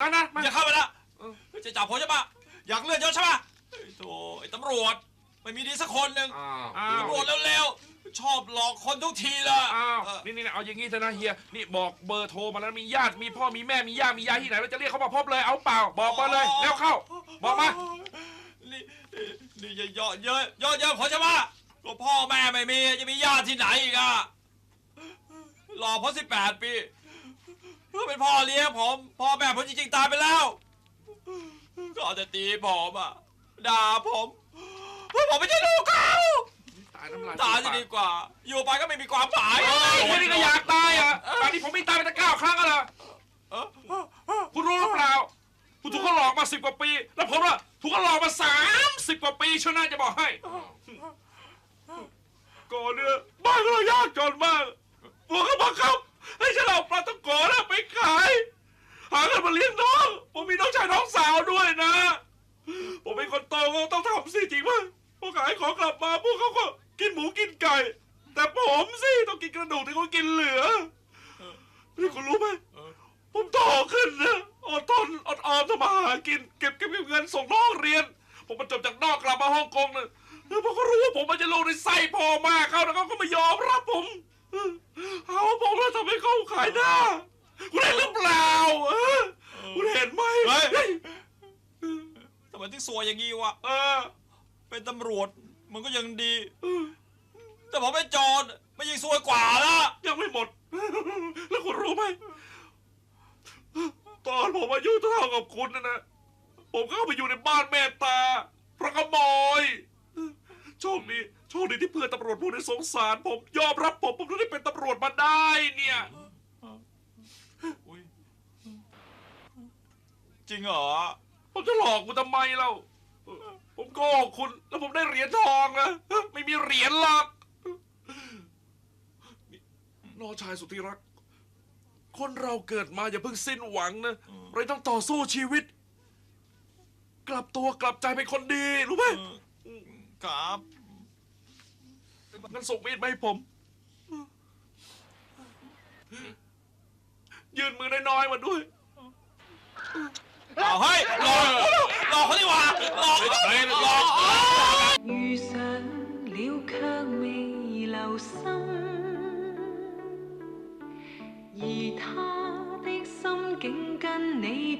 นะนะมาอย่าเข้าไปนะเออจะจับผมใช่ปะอยากเลื่อนยศใช่ปะไอ้โธ่ไอ้ตำรวจไม่มีดีสักคนหนึ่งอ้าวอ้าวตำรวจเร็วๆชอบหลอกคนทุกทีเลยอ้าวเออนี่นี่เอาอย่างงี้เถอะนะเฮียนี่บอกเบอร์โทรมาแล้วมีญาติมีพ่อมีแม่มีญาติมียายที่ไหนเราจะเรียกเขามาพบเลยเอาเปล่า บอกมาเลยแล้วเข้า บอกมานี่นี่อย่าเยอะเยอะเยอะเยอะผมใช่ปะก็พ่อแม่ไม่มีจะมีญาติที่ไหนอีกอะหลอกผมสิบแปดปี เพื่อเป็นพ่อเลี้ยงผมพ่อแม่ผมจริงๆตายไปแล้ว ก็เอาแต่ตีผมอะด่าผมว่าผมไม่ใช่ลูกเขาตายน้ำลายตายจะดีกว่า อยู่ไปก็ไม่มีความหมายเฮ้ยแค่นี้ก็อยากตายอะตอนนี้ผมไม่ตายไปตั้งเก้าครั้งแล้วเหรอเออคุณรู้หรือเปล่าคุณถูกเขาหลอกมาสิบกว่าปี แล้วผมล่ะถูกเขาหลอกมาสามสิบกว่าปีชนะจะบอกให้ก่อนเนี่ยบ้านเรายากจนมากพวกเขาบังคับให้ฉันเอาปลาตะโกนไปขาย หาเงินมาเลี้ยงน้อง ผมมีน้ องชายน้องสาวด้วยนะ ผมเป็นคนโตก็ต้องทำสิจริงป่ะพอขายของกลับมาพวกเขาก็กินหมูกินไก่ แต่ผมสิต้องกินกระดูกที่เขากินเหลือนี่คุณรู้ไหมผมโตขึ้นนะอดทนอดออมทำมาหากินเก็บเก็บเงินส่งน้องเรียน ผมมาจบจากนอกกลับมาฮ่องกงนะแล้วพอเขารู้ว่าผมมันจะลงในไส้พ่อมากเขาแล้วเขาก็ไม่ยอมรับผม เออหาว่าผมแล้วทำให้เขาขายหน้า คุณเห็นหรือเปล่าเออคุณเห็นไหม เฮ้ย เฮ้ย ทำไมถึงสวยอย่างงี้วะเออ เป็นตำรวจมันก็ยังดีเออแต่ผมเป็นโจรไม่ยิ่งซวยกว่าละยังไม่หมด แล้วคุณรู้ไหม ตอนผมอายุเท่ากับคุณนะนะผมก็เข้าไปอยู่ในบ้านแม่ตาเพราะขโมยโชคดีโชคดีที่เพื่อนตำรวจพวกนี้สงสาร ผมยอมรับผมผมถึงได้เป็นตำรวจมาได้เนี่ยอุ๊ยจริงเหรอ ผมจะหลอกคุณทำไมเล่าผมโกหกคุณ แล้วผมได้เหรียญทองนะไม่มีเหรียญหรอกนี่น้องชายสุดที่รัก คนเราเกิดมาอย่าเพิ่งสิ้นหวังนะอืมเราต้องต่อสู้ชีวิต กลับตัวกลับใจเป็นคนดีรู้ไหมเออครับงั้นส่งมีดมาให้ผม ยืนมือน้อยๆมาด้วยเอาเฮ้ยห 遇上了却未留心而他的心竟跟你